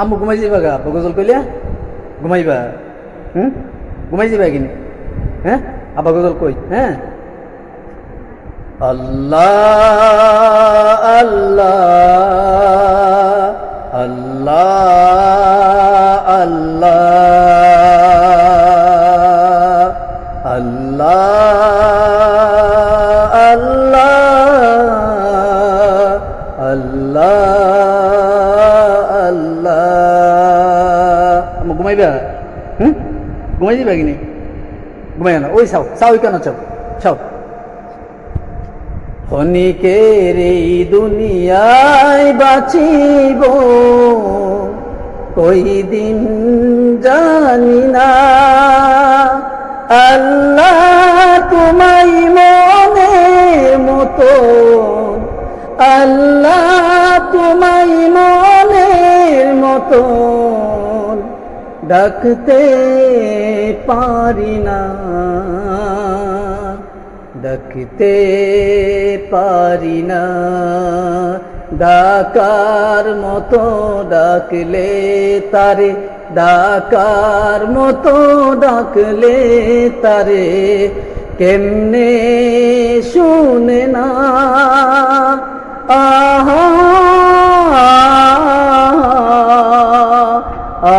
আম্মু ঘুমাই যাবা গা? গজল কইলিয়া ঘুমাইবা? হুম? ঘুমাই যাবা কিনি? হ্যাঁ? আব্বা গজল কই? হ্যাঁ? আল্লাহ আল্লাহ আল্লাহ আল্লাহ। ঘুমাইবা? হুম? ঘুমাই যাবা কিনি? ঘুমাই না। ওই কেন চাও? দুনিয়ায় বাঁচিব। কই দিন জানি না। আল্লাহ তোমাই মনের মতো। আল্লাহ তোমাই মনের মতো। ডাকতে পারি না। ডাকতে পারি না। ডাকার মতো ডাকলে তারে, ডাকার মতো ডাকলে তারে, কেমনে শুনে না